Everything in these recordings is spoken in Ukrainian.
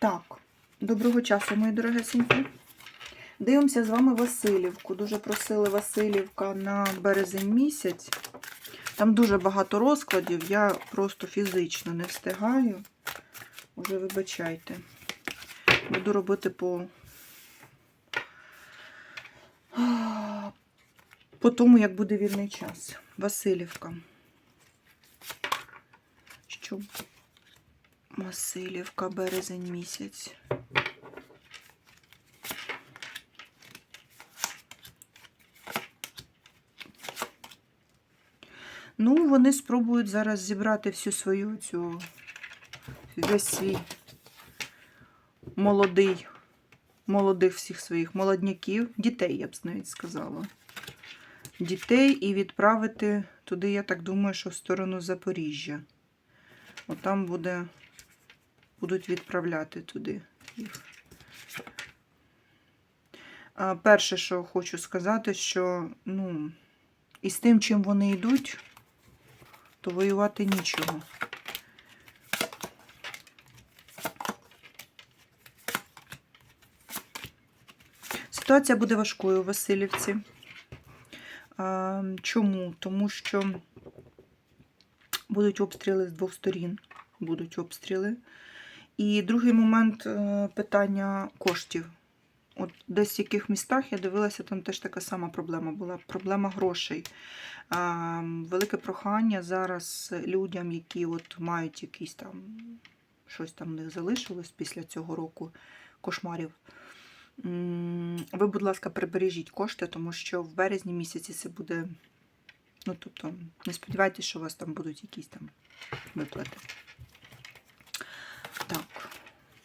Так, доброго часу, мої дорогесенькі. Дивимося з вами Васильівку. Дуже просили Васильівка на березень місяць. Там дуже багато розкладів, я просто фізично не встигаю. Уже вибачайте. Буду робити по, по тому, як буде вільний час. Васильівка. Щоб Васильівка, березень місяць. Ну, вони спробують зараз зібрати всю свою цю весь свій молодий, молодих всіх своїх молодняків, дітей, я б навіть сказала. Дітей і відправити туди, я так думаю, що в сторону Запоріжжя. Отам буде, будуть відправляти туди їх. Перше, що хочу сказати, що ну, із тим, чим вони йдуть, то воювати нічого. Ситуація буде важкою у Васильівці. Чому? Тому що будуть обстріли з двох сторін. Будуть обстріли. І другий момент е, питання коштів. От десь в яких містах я дивилася, там теж така сама проблема була. Проблема грошей. Велике прохання зараз людям, які от мають якісь там щось там в них залишилось після цього року кошмарів. Ви, будь ласка, прибережіть кошти, тому що в березні місяці це буде. Ну, тобто, не сподівайтеся, що у вас там будуть якісь там виплати.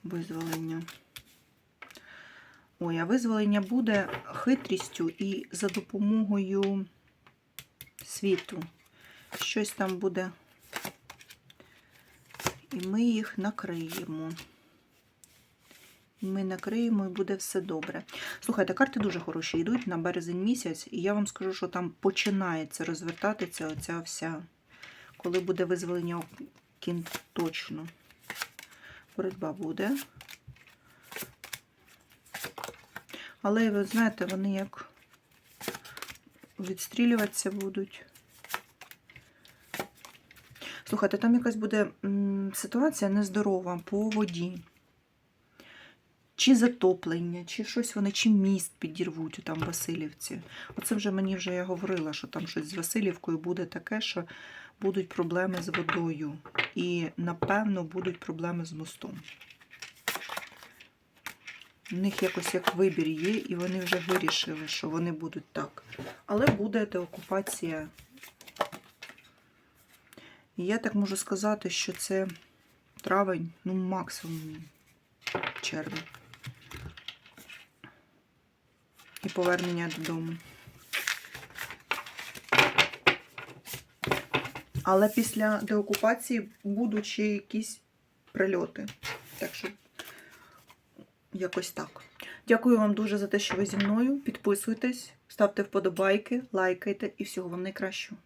Визволення. Ой, а визволення буде хитрістю і за допомогою світу. Щось там буде. І ми їх накриємо. Ми накриємо і буде все добре. Слухайте, карти дуже хороші йдуть на березень місяць, і я вам скажу, що там починається розвертатися оця вся, коли буде визволення кін точно. Боротьба буде. Але, ви знаєте, вони як відстрілюватися будуть. Слухайте, там якась буде ситуація нездорова по воді. Чи затоплення, чи щось вони, чи міст підірвуть у там Васильівці. Оце вже мені вже я говорила, що там щось з Васильівкою буде таке, що будуть проблеми з водою. І, напевно, будуть проблеми з мостом. У них якось як вибір є, і вони вже вирішили, що вони будуть так. Але буде деокупація. І я так можу сказати, що це травень, ну, максимум червень. І повернення додому. Але після деокупації будуть ще якісь прильоти. Так що якось так. Дякую вам дуже за те, що ви зі мною. Підписуйтесь, ставте вподобайки, лайкайте і всього вам найкращого.